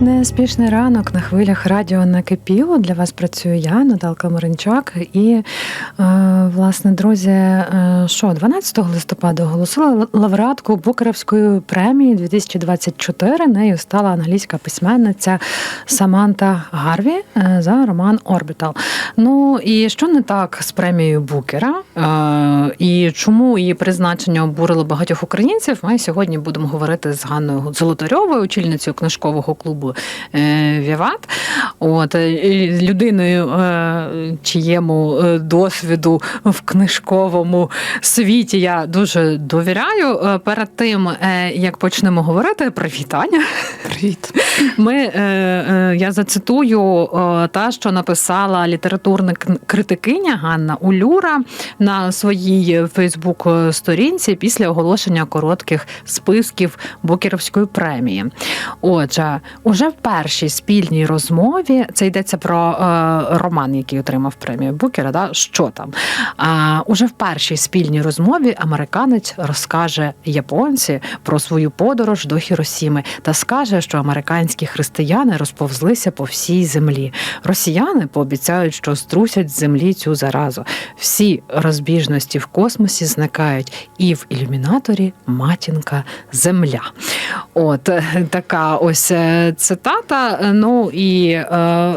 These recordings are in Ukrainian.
Неспішний ранок на хвилях радіо накипіло. Для вас працюю я, Наталка Маринчак. І, е, власне, друзі, е, що 12 листопада оголосила лауреатку Букерівської премії 2024. Нею стала англійська письменниця Саманта Гарві е, за роман Орбітал. Ну і що не так з премією Букера? І чому її призначення обурило багатьох українців? Ми сьогодні будемо говорити з Ганною Золотарьовою, очільницею книжкового клубу е, Віват. От е, людиною, е, чиєму досвіду в книжковому світі я дуже довіряю. Перед тим як почнемо говорити, привітання. Привіт. Ми, е, е, я зацитую та, що написала літературна критикиня Ганна Улюра на своїй Фейсбук-сторінці після оголошення коротких списків Букерівської премії. Отже, уже в першій спільній розмові це йдеться про е, роман, який отримав премію Букера. Да? Що там? А, уже в першій спільній розмові американець розкаже японці про свою подорож до Хіросіми та скаже, що американські християни розповзлися по всій землі. Росіяни пообіцяють, що струсять з землі цю заразу. Всі розбіжності в космосі зникають, і в ілюмінаторі матінка Земля. От е, така ось е, цитата. Ну і е,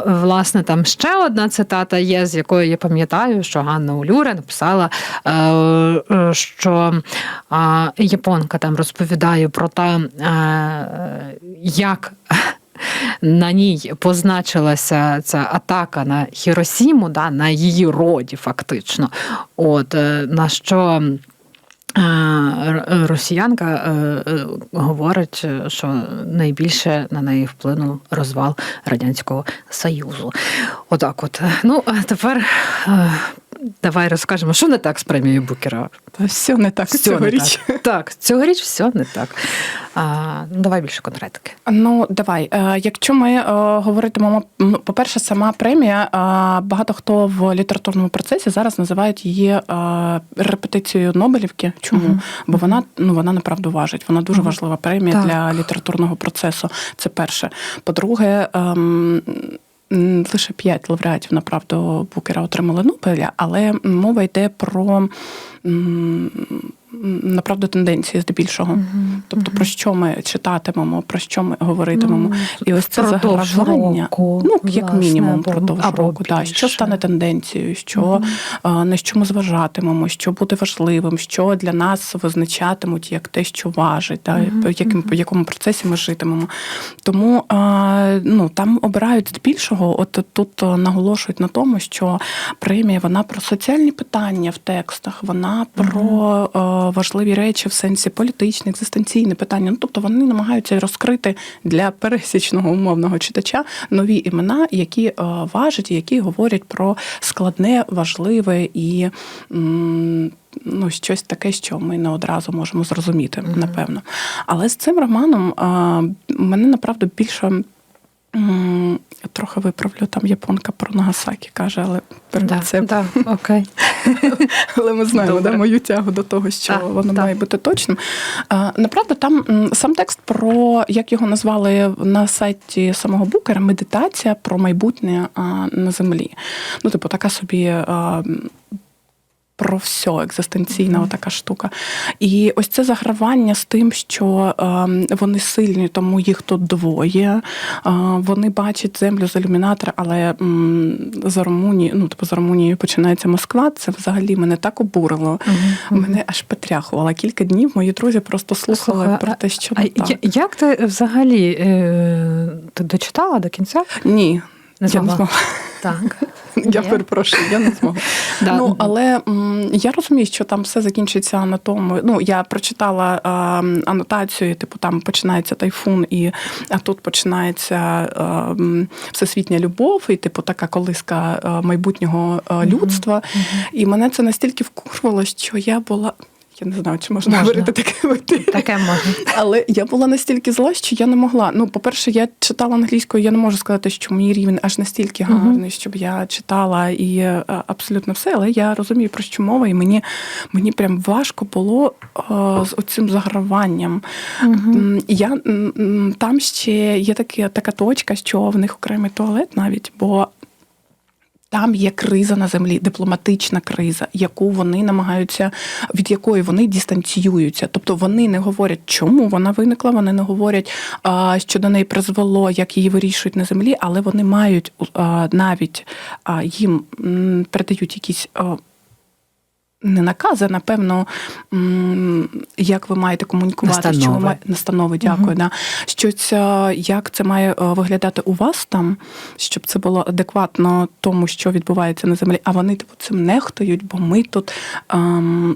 власне там ще одна цитата є, з якої я пам'ятаю, що Ганна Улюра написала, е, е, що е, японка там розповідає про те, е, як. На ній позначилася ця атака на Хіросіму, да, на її роді, фактично. От е, на що е, росіянка е, е, говорить, що найбільше на неї вплинув розвал Радянського Союзу. Отак, от. Ну, тепер е, давай розкажемо, що не так з премією Букера. Та все не так Все цьогоріч. не так. Так, цьогоріч все не так. А, ну, давай більше конкретики. Ну давай. Е, Якщо ми е, говоритимемо, ну, по-перше, сама премія, е, багато хто в літературному процесі зараз називають її репетицією Нобелівки. Чому? Мгм. Бо вона ну вона направду важить. Вона дуже Мгм. важлива премія Так. для літературного процесу. Це перше. По-друге, ем, лише п'ять лауреатів направду Букера отримали Нобеля, але мова йде про. Направду тенденції здебільшого. Тобто, про що ми читатимемо, про що ми говоритимемо. і ось це загравання, року, ну, як власне, мінімум, впродовж або року. Да. Що стане тенденцією, що, а, на що ми зважатимемо, що буде важливим, що для нас визначатимуть як те, що важить, да, в яким, в якому процесі ми житимемо. Тому а, ну, там обирають здебільшого, от тут наголошують на тому, що премія вона про соціальні питання в текстах, вона про а, важливі речі в сенсі політичне, екзистенційне питання. Ну, тобто вони намагаються розкрити для пересічного умовного читача нові імена, які е, важать, які говорять про складне, важливе і. Ну, щось таке, що ми не одразу можемо зрозуміти, напевно. Але з цим романом а, мене направду більше трохи виправлю, там японка про Нагасакі каже, але Да, це да, окей. але ми знаємо да, мою тягу до того, що Так, воно так. має бути точним. А, Направду, там сам текст про як його назвали на сайті самого Букера, медитація про майбутнє а, на землі. Ну, типу, така собі. а, Про все, екзистенційна така штука. І ось це загравання з тим, що е, вони сильні, тому їх тут двоє. Е, вони бачать землю з ілюмінатора, але м, за Румунії, ну типу за Румунією починається Москва. Це взагалі мене так обурило. Мене аж потряхувало. Кілька днів мої друзі просто слухали Слухай, про те, що А не так. як ти взагалі е, ти дочитала до кінця? Ні, Не я не змогла. змогла. Так. Я Є? перепрошую, я не змогла. Да. Ну, але м, я розумію, що там все закінчиться на тому. Ну, я прочитала е, анотацію, типу, там починається тайфун, і а тут починається е, всесвітня любов, і типу така колиска е, майбутнього е, людства. І мене це настільки вкурвало, що я була. Я не знаю, чи можна, Можна. говорити таке. Таке можна. Але я була настільки зла, що я не могла. Ну, по-перше, я читала англійською, я не можу сказати, що мій рівень аж настільки гарний, щоб я читала і е, абсолютно все. Але я розумію, про що мова, і мені, мені прям важко було е, з оцим заграванням. М, Я там ще є таке, така точка, що в них окремий туалет навіть, бо. Там є криза на землі, дипломатична криза, яку вони намагаються, від якої вони дистанціюються. Тобто вони не говорять, чому вона виникла, вони не говорять, що до неї призвело, як її вирішують на землі, але вони мають навіть їм передають якісь. Не накази, а, напевно, як ви маєте комунікувати, що ви Настанови. настанови, дякую. Да. Що це, як це має е, виглядати у вас там, щоб це було адекватно тому, що відбувається на землі. А вони типу цим нехтують, бо ми тут. Ем,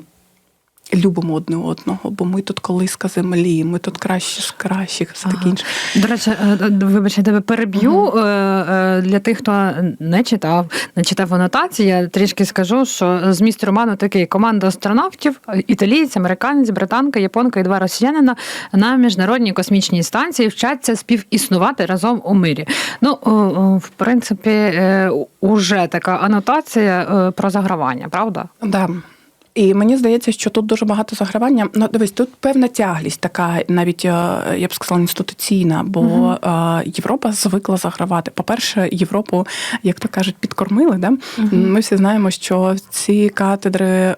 Любимо одне одного, бо ми тут колиска землі, ми тут кращі з кращих, все таке інше. До речі, е, е, вибач, я тебе переб'ю. Е, Для тих, хто не читав, не читав анотації, я трішки скажу, що зміст роману такий: команда астронавтів, італієць, американець, британка, японка і два росіянина на міжнародній космічній станції вчаться співіснувати разом у мирі. Ну, в принципі, уже така анотація про загравання, правда? Да. І мені здається, що тут дуже багато загравання. Ну, дивись, тут певна тяглість, така навіть е, я б сказала, інституційна, бо е, Європа звикла загравати. По-перше, Європу, як то кажуть, підкормили. Да? Мгм. Ми всі знаємо, що ці катедри, е,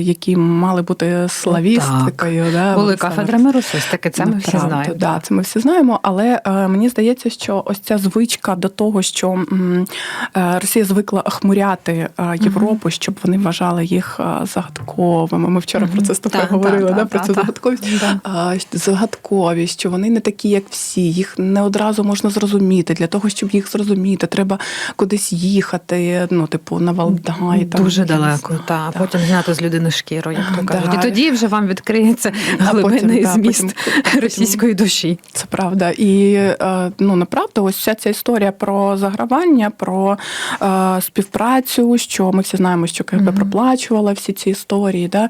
які мали бути славістикою, да, Були кафедрами русистики, це ми всі знаємо. Да, це ми всі знаємо, але мені здається, що ось ця звичка до того, що Росія звикла охмуряти е, Європу, щоб вони вважали їх е, загадковими. Ми вчора про це з тобою говорили, да, про цю загадковість. А, загадкові, що вони не такі, як всі. Їх не одразу можна зрозуміти. Для того, щоб їх зрозуміти, треба кудись їхати. Ну, типу, на Валдай. там, Дуже далеко, знаю, та да. потім зняти з людини шкіру, як то Да. кажуть. І тоді вже вам відкриється А глибинний зміст потім- потім- російської душі. Це правда. І е, ну направду, ось вся ця історія про загравання, про е, співпрацю, що ми всі знаємо, що КГБ проплачувала всі ці історії, да,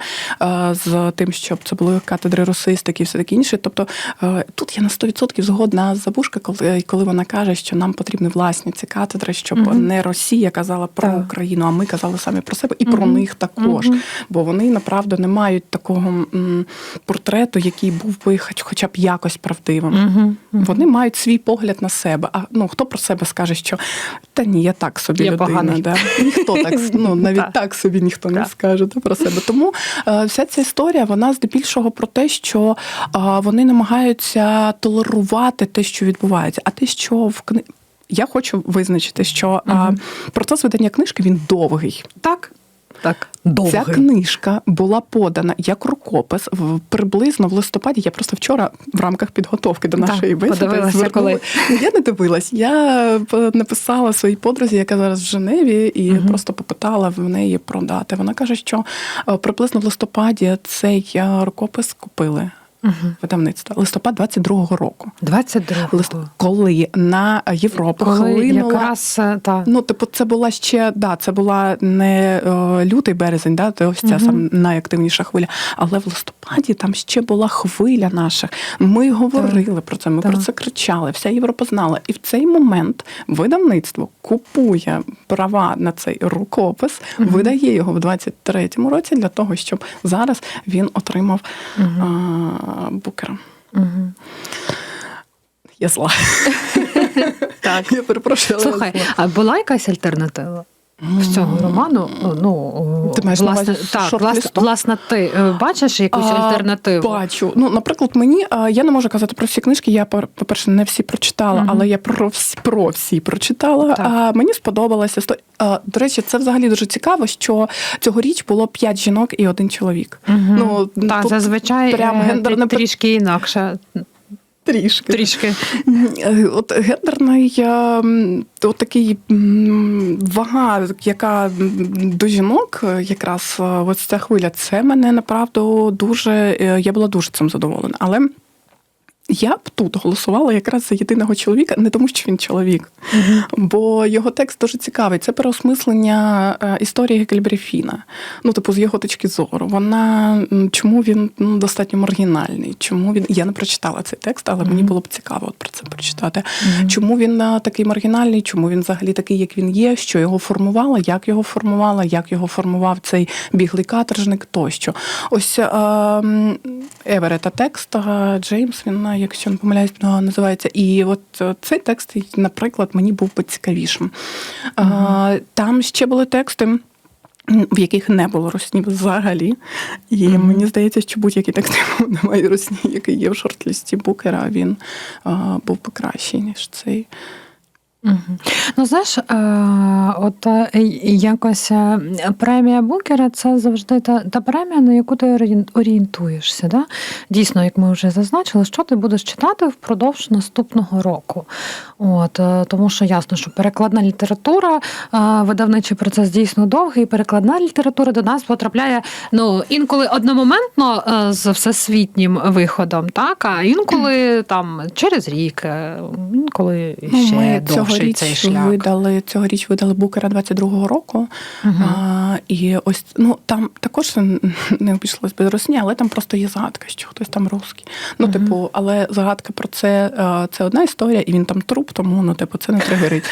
е, з тим, щоб це були катедри русистики і все таке інше. Тобто е, тут я на 100% згодна з Забушка, коли, коли вона каже, що нам потрібні власні ці катедри, щоб Мгм. не Росія казала про Так. Україну, а ми казали самі про себе і про них також. Мгм. Бо вони направду не мають такого м, портрету, який був би хоч, хоча б якось правдивим. Мгм. Вони мають свій погляд на себе. А ну хто про себе скаже, що та ні, я так собі Я людина. Да? Ніхто так ну навіть Так. собі ніхто не скаже да, про себе. Тому е, вся ця історія вона здебільшого про те, що е, вони намагаються толерувати те, що відбувається, а те, що в кни... Я хочу визначити, що е, процес видання книжки він довгий. Так. Так. Довгий. Ця книжка була подана як рукопис в приблизно в листопаді. Я просто вчора в рамках підготовки до нашої бесіди звернула- коли. Ну, Я не дивилась. Я п- написала своїй подрузі, яка зараз в Женеві, і угу. просто попитала в неї про дати. Вона каже, що е, приблизно в листопаді цей е, рукопис купили Мгм. видавництво. Листопад 22-го року. 22 Лист, коли на Європу Коли хлинула якраз е, та Ну, типу, це була ще да, це була не е, лютий березень, да, це ось ця Мгм. сам найактивніша хвиля. Але в листопаді там ще була хвиля наших. Ми говорили про це, ми Так. про це кричали. Вся Європа знала. І в цей момент видавництво купує права на цей рукопис, Мгм. видає його в 23-му році для того, щоб зараз він отримав а, букера. Угу. Я зла. Так. Я перепрошую. Слухай, а була якась альтернатива? З цього роману, ну Ти маєш власне, так, власне, власне, ти е, бачиш якусь А, альтернативу? Бачу. Ну, наприклад, мені я не можу казати про всі книжки. Я по- по-перше, не всі прочитала, Мгм. але я про всі про всі прочитала. Так. А мені сподобалася. А, До речі, це взагалі дуже цікаво, що цьогоріч було п'ять жінок і один чоловік. Мгм. Ну, так, тут зазвичай прям е, гендерне трішки інакше. Трішки. Трішки. От гендерний е, от такий вага, яка до жінок, якраз е, ось ця хвиля, це мене направду дуже. е, Я була дуже цим задоволена. Але Я б тут голосувала якраз за єдиного чоловіка, не тому, що він чоловік, бо його текст дуже цікавий. Це переосмислення е, історії Гекельбріфіна. Ну, типу, з його точки зору. Вона чому він ну, достатньо маргінальний? Чому він я не прочитала цей текст, але мені було б цікаво от про це прочитати. Чому він е, такий маргінальний? Чому він взагалі такий, як він є? Що його формувало? Як його формувала? Як його формував цей біглий каторжник? Тощо, ось е, Еверета текст е, Джеймс. Він, якщо не помиляюсь, вона називається. І от е, цей текст, наприклад, мені був би цікавішим. Е, Там ще були тексти. В яких не було русні взагалі. І мені здається, що будь-який текст немає русні, який є в шорт-лісті Букера, він а, був би кращий, ніж цей. Ну, знаєш, е, от е, якось е, премія Букера це завжди та, та премія, на яку ти орієнтуєшся. Да? Дійсно, як ми вже зазначили, що ти будеш читати впродовж наступного року. От, тому що ясно, що перекладна література, видавничий процес дійсно довгий, і перекладна література до нас потрапляє ну, інколи одномоментно з всесвітнім виходом, так, а інколи там через рік, інколи ще Ну, цьогоріч цей шлях. видали цьогоріч видали Букера 22-го року. Мгм. А, і ось ну там також не обійшлось без русні, але там просто є загадка, що хтось там русський. Ну, Мгм. типу, але загадка про це е, це одна історія, і він там труп, тому ну, типу, це не тригерить.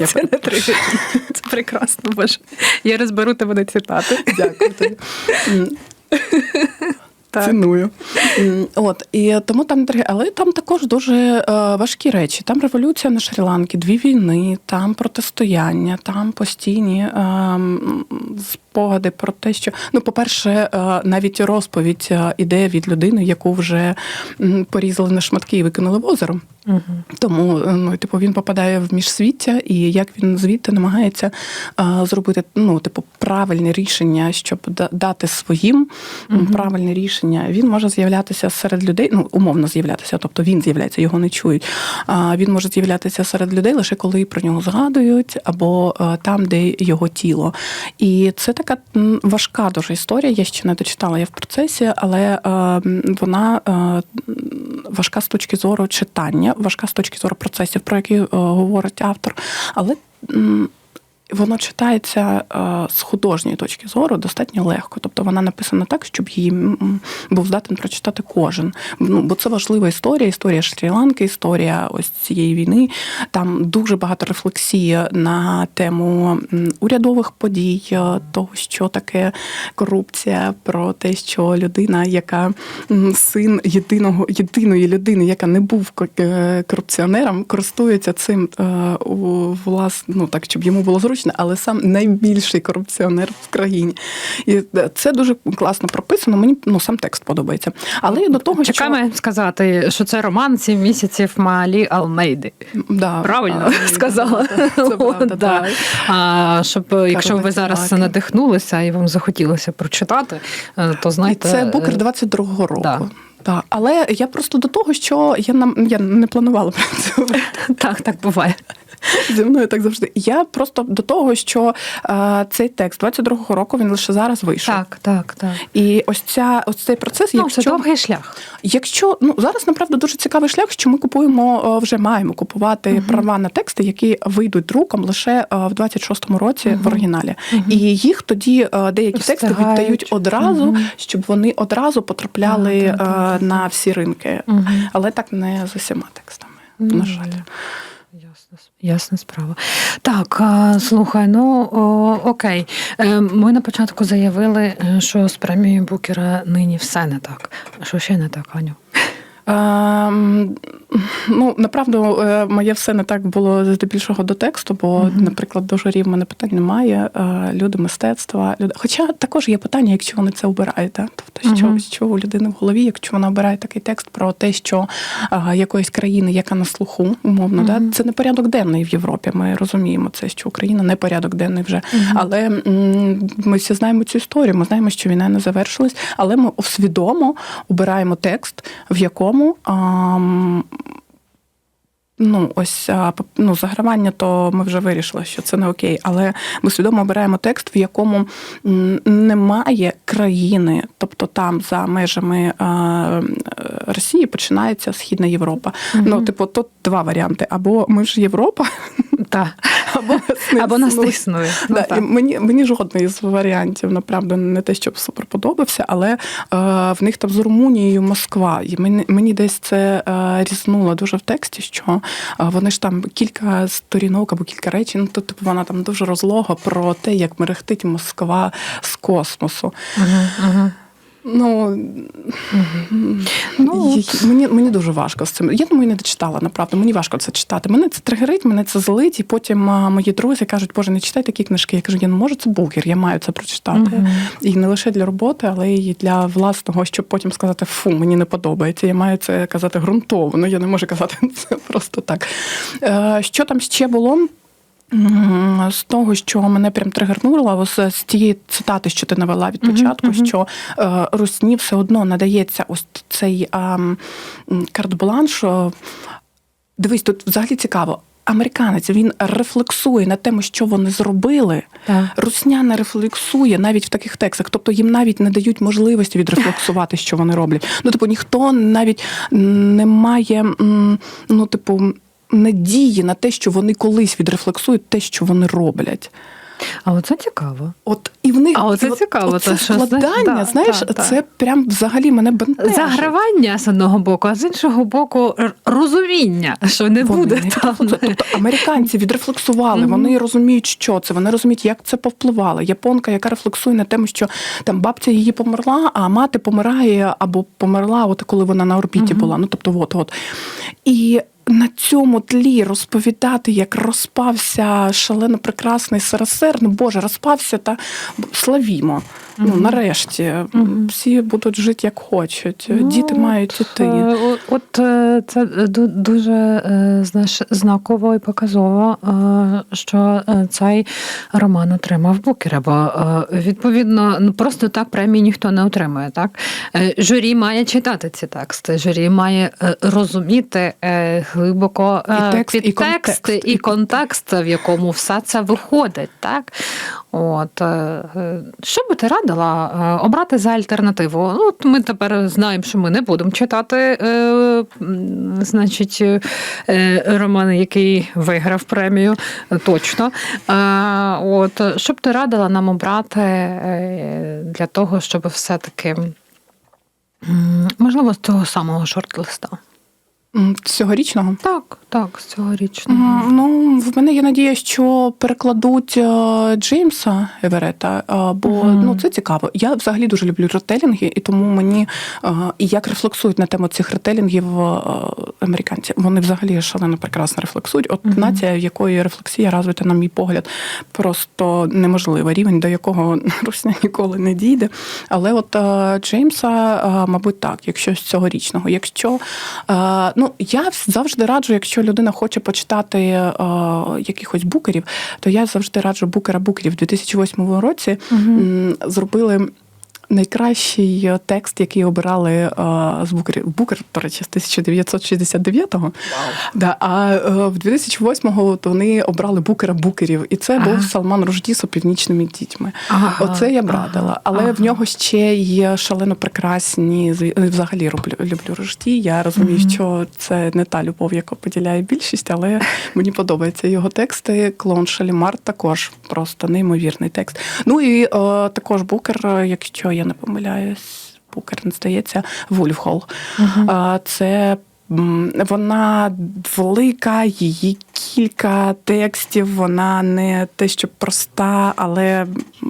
Я Це не тригерить. Це прекрасно, боже. Я розберу тебе на цитати. Дякую тобі. Так. Ціную. От і тому там але там також дуже е, важкі речі. Там революція на Шрі-Ланкі, дві війни, там протистояння, там постійні е, спогади про те, що ну, по-перше, е, навіть розповідь іде від людини, яку вже порізали на шматки і викинули в озеро. Мгм. Тому ну, типу, він попадає в міжсвіття, і як він звідти намагається а, зробити ну, типу, правильне рішення, щоб дати своїм Мгм. правильне рішення. Він може з'являтися серед людей, ну умовно з'являтися, тобто він з'являється, його не чують. А він може з'являтися серед людей лише коли про нього згадують, або а, там, де його тіло. І це така важка дуже історія. Я ще не дочитала, я в процесі, але а, вона а, важка з точки зору читання, важка з точки зору процесів, про які е, говорить автор. Але воно читається е, з художньої точки зору достатньо легко. Тобто вона написана так, щоб її був здатен прочитати кожен. Ну, бо це важлива історія, історія Шрі-Ланки, історія ось цієї війни. Там дуже багато рефлексії на тему урядових подій, е, того, що таке корупція, про те, що людина, яка син єдиного єдиної людини, яка не був е, корупціонером, користується цим е, у влас, ну так, щоб йому було зручно, але сам найбільший корупціонер в країні. І е, це дуже класно прописано. Мені ну сам текст подобається. Але і до того, що Чекаємо сказати, що це роман «Сім місяців Малі Алмейди. да, Правильно а, сказала. Це правда, да. А, щоб, якщо ви зараз надихнулися і вам захотілося прочитати, е, то І це Букер 22-го року. да. Так, але я просто до того, що я нам я не планувала працювати. Так, так буває. Зі мною так завжди. Я просто до того, що е, цей текст 22-го року він лише зараз вийшов. Так, так, так. І ось ця ось цей процес, Ну, якщо це довгий шлях. Якщо ну зараз направду дуже цікавий шлях, що ми купуємо е, вже маємо купувати Мгм. права на тексти, які вийдуть друком лише е, в 26-му році Мгм. в оригіналі, Мгм. і їх тоді е, деякі тексти віддають одразу, Мгм. щоб вони одразу потрапляли Так, так, так, так. на всі ринки, Мгм. але так не з усіма текстами. На жаль. Ясна, ясна справа. Так, слухай, ну о, окей. Е, Ми на початку заявили, е, що з премією Букера нині все не так. Що ще не так, Аню? Ем, ну, направду, е, моє все не так було здебільшого до тексту, бо, Мгм. наприклад, до журів в мене питань немає. Е, Люди мистецтва. Люди... Хоча також є питання, якщо вони це обирають. Да? Тобто, що, Мгм. що у людини в голові, якщо вона обирає такий текст про те, що е, якоїсь країни, яка на слуху, умовно, Мгм. да? це не порядок денний в Європі. Ми розуміємо це, що Україна не порядок денний вже. Мгм. Але м, ми всі знаємо цю історію. Ми знаємо, що війна не завершилась, але ми свідомо обираємо текст, в якому ам, Ну, ось ну, загравання, то ми вже вирішили, що це не окей. Але ми свідомо обираємо текст, в якому немає країни, тобто там за межами Росії починається Східна Європа. Ну, типу, тут два варіанти: або ми ж Європа, Так. або нас не Або нас не існує. Ну, Да, так. і мені, мені жодний із варіантів, направду, не те, щоб супер подобався, але е, в них там з Румунією Москва. І мені, мені десь це е, різнуло дуже в тексті, що вони ж там кілька сторінок або кілька речень, ну, то типу вона там дуже розлога про те, як мерехтить Москва з космосу. Мгм, мгм. Ну, Ну, мені, мені дуже важко з цим. Я думаю, не дочитала, направду. Мені важко це читати. Мене це тригерить, мене це злить, і потім а, мої друзі кажуть, боже, не читай такі книжки. Я кажу, я не можу, це бугер, я маю це прочитати. І не лише для роботи, але й для власного, щоб потім сказати, фу, мені не подобається. Я маю це казати ґрунтовно. Я не можу казати це просто так. Е, Що там ще було? З того, що мене прям тригернуло, ось з тієї цитати, що ти навела від початку, мгм. що е, русні все одно надається ось цей м, карт-бланш. е, Дивись, тут взагалі цікаво. Американець він рефлексує на тему, що вони зробили. так. Русня не рефлексує навіть в таких текстах, тобто їм навіть не дають можливості відрефлексувати, що вони роблять. Ну, типу, ніхто навіть не має, ну, типу, надії на те, що вони колись відрефлексують те, що вони роблять. А оце цікаво. От і в них А оце і от- цікаво, оце що, складання, знаєш, да, знаєш, да. це прям взагалі мене бентежить. Загравання з одного боку, а з іншого боку, розуміння, що не Вони буде там. це, тобто американці відрефлексували, вони розуміють, що це, вони розуміють, як це повпливало. Японка, яка рефлексує на тему, що там бабця її померла, а мати помирає або померла, от коли вона на орбіті була. Ну тобто, от от. І на цьому тлі розповідати, як розпався шалено прекрасний СРСР, ну Боже, розпався та славімо. Ну, нарешті всі будуть жити як хочуть. Ну, Діти мають іти. Е, От е, це дуже е, знаєш, знаково і показово, що цей роман отримав Букера, бо відповідно ну просто так премії ніхто не отримує. Так журі має читати ці тексти, журі має розуміти глибоко І текст, і підтексти контекст. і контекст, в якому все це виходить. Так от е, е, що би ти радила е, обрати за альтернативу? Ну, от ми тепер знаємо, що ми не будемо читати, е, значить, е, роман, який виграв премію, точно. Е, От що б ти радила нам обрати для того, щоб все-таки. Можливо, з того самого шорт-листа. Цьогорічного. Так, так, з цьогорічного. Ну, в мене є надія, що перекладуть е, Джеймса Еверета, е, бо Мгм. ну це цікаво. Я взагалі дуже люблю ретелінги, і тому мені е, і як рефлексують на тему цих ретелінгів американці. Вони взагалі шалено прекрасно рефлексують. От Мгм. нація, в якої рефлексія розвита, на мій погляд, просто неможлива. Рівень, до якого Русня ніколи не дійде. Але от Джеймса, мабуть, так, якщо з цьогорічного. Якщо е, ну я завжди раджу, якщо людина хоче почитати е, якихось букерів, то я завжди раджу букера букерів. У 2008 році Угу. зробили. Найкращий е, текст, який обирали е, з букерів. Букер, до речі, з 1969-го. Да, а е, в 2008-го от вони обрали букера букерів, і це Ага. був Салман Ружді з опівнічними дітьми. Ага, Оце я б радила. Але ага. в нього ще є шалено прекрасні. Взагалі люблю, люблю Ружді. Я розумію, Мгм. що це не та любов, яку поділяє більшість, але мені подобаються його тексти. Клон Шалімар також просто неймовірний текст. Ну і е, також Букер, якщо я не помиляюсь, Букер не здається, Вульфхол. А, Це вона велика, її кілька текстів. Вона не те, що проста, але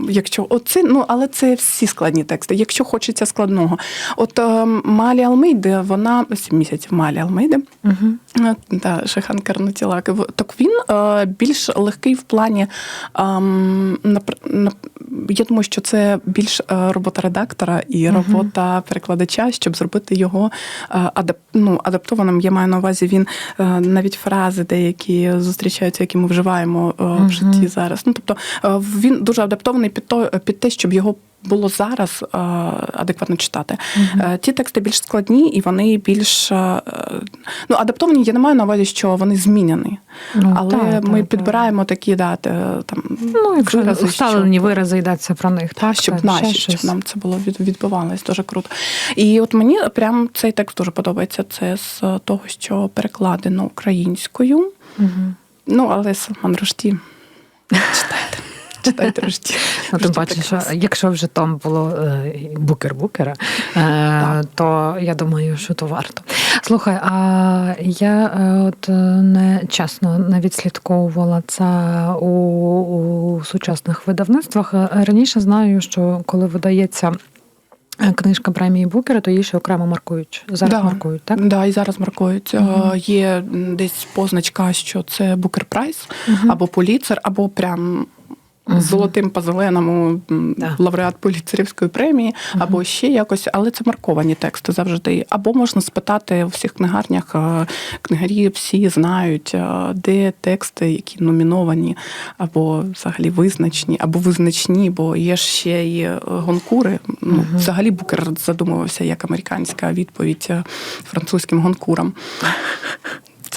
якщо оце, ну але це всі складні тексти. Якщо хочеться складного, от е, Малі Алмейде, вона сім місяців Малі Алмейде. Мгм. Е, Да, Шехан Карнатілак. Так він е, більш легкий в плані. ем, я думаю, що це більш е, робота редактора і робота перекладача, щоб зробити його адап, ну, адаптованим. Я маю на увазі, він е, навіть фрази деякі зустрічаються, які ми вживаємо е, в житті зараз. Ну тобто е, він дуже адаптований під то під те, щоб його було зараз е, адекватно читати. Е, Ті тексти більш складні і вони більш е, ну, адаптовані. Я не маю на увазі, що вони змінені. Ну, Але так, ми так, підбираємо такі дати там Ну, якщо вирази, усталені вирази йдеться про них, та, так? щоб ще наші, щось. нам це було від, відбивалось дуже круто. І от мені прям цей текст дуже подобається. Це з того, що перекладено українською. Мгм. Ну, але Салман Рушді. Читайте. Читайте Рушді. Ну, тим паче, що якщо вже там було е, букер букера, е, то я думаю, що то варто. Слухай, а я е, от не чесно не відслідковувала це у, у сучасних видавництвах. Раніше знаю, що коли видається. Книжка премії Букера, то її ще окремо маркують. Зараз Да. маркують, так? Да, і зараз маркують. Мгм. Є десь позначка, що це Букер Прайс Мгм. або Поліцер, або прям З золотим по зеленому Да. лауреат Поліцерівської премії, Мгм. або ще якось, але це марковані тексти завжди. Або можна спитати у всіх книгарнях. е, Книгарі всі знають, е, де тексти, які номіновані, або взагалі визначені, або визначні, бо є ж ще і е, гонкури. Ну, Мгм. Взагалі Букер задумувався як американська відповідь французьким гонкурам.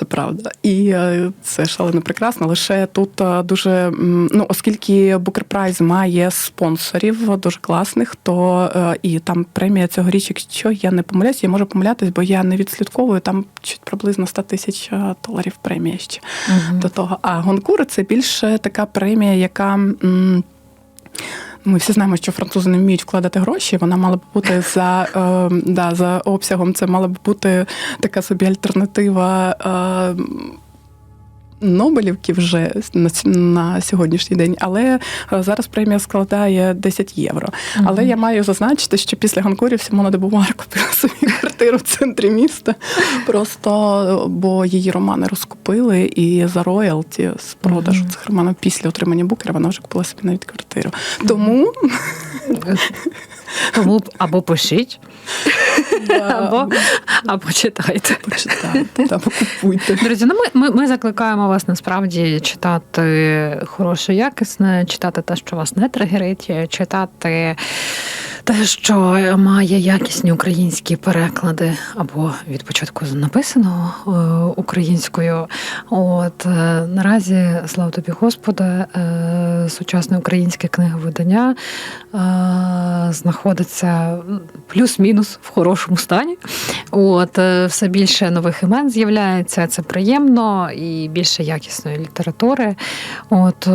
Це правда, і е, це шалено прекрасно. Лише тут е, дуже ну, оскільки Booker Prize має спонсорів дуже класних, то е, і там премія цьогоріч, якщо я не помиляюсь, я можу помилятись, бо я не відслідковую там чуть приблизно 100 тисяч доларів премія ще Мгм. до того. А гонкури це більше така премія, яка. м, Ми всі знаємо, що французи не вміють вкладати гроші. Вона мала б бути за, е, да, за обсягом. Це мала б бути така собі альтернатива. Е, Нобелівки вже на, на сьогоднішній день, але е, зараз премія складає 10 євро. Але я маю зазначити, що після Ганкурів Симона де Бувар купила собі квартиру в центрі міста. Просто бо її романи розкупили, і за роялті з продажу Мгм. цих романів після отримання букера вона вже купила собі навіть квартиру. Тому Тому або пишіть, або, або читайте. почитайте або купуйте. Друзі, ну ми, ми, ми закликаємо вас насправді читати хороше, якісне, читати те, що вас не тригерить, читати те, що має якісні українські переклади, або від початку написано е, українською. От е, наразі, слава тобі, Господи, е, сучасне українське книговидання знаходиться плюс-мінус в хорошому стані. От все більше нових імен з'являється. Це приємно і більше якісної літератури. От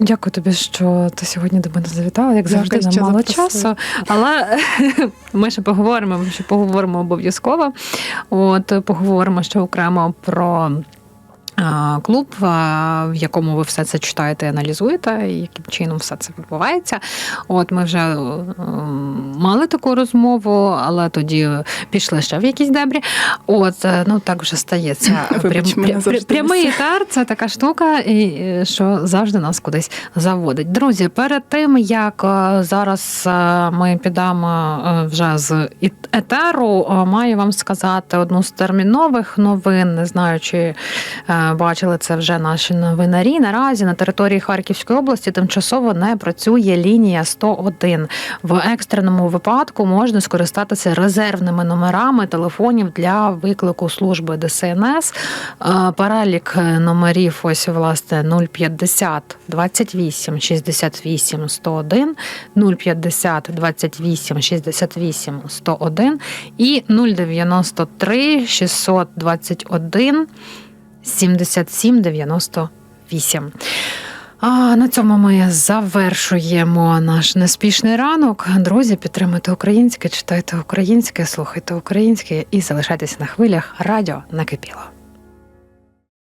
дякую тобі, що ти сьогодні до мене завітала. Як завжди, нам мало часу. Але ми ще поговоримо. Ми ще поговоримо обов'язково. От поговоримо ще окремо про. Клуб, в якому ви все це читаєте і аналізуєте, і яким чином все це відбувається. От ми вже ем, мали таку розмову, але тоді пішли ще в якісь дебрі. От е, ну так вже стається. Вибач, прям- завжди прямий етер це така штука, е, що завжди нас кудись заводить. Друзі, перед тим як е, зараз е, ми підемо е, вже з етеру, е, маю вам сказати одну з термінових новин. Не знаю, чи е, бачили це вже наші новинарі. Наразі на території Харківської області тимчасово не працює лінія 101. В екстреному випадку можна скористатися резервними номерами телефонів для виклику служби ДСНС. Е, Перелік номерів ось власне 050 28 68 101, 050 28 68 101 і 093 621 77 98. А на цьому ми завершуємо наш неспішний ранок. Друзі, підтримуйте українське, читайте українське, слухайте українське і залишайтеся на хвилях радіо накипіло.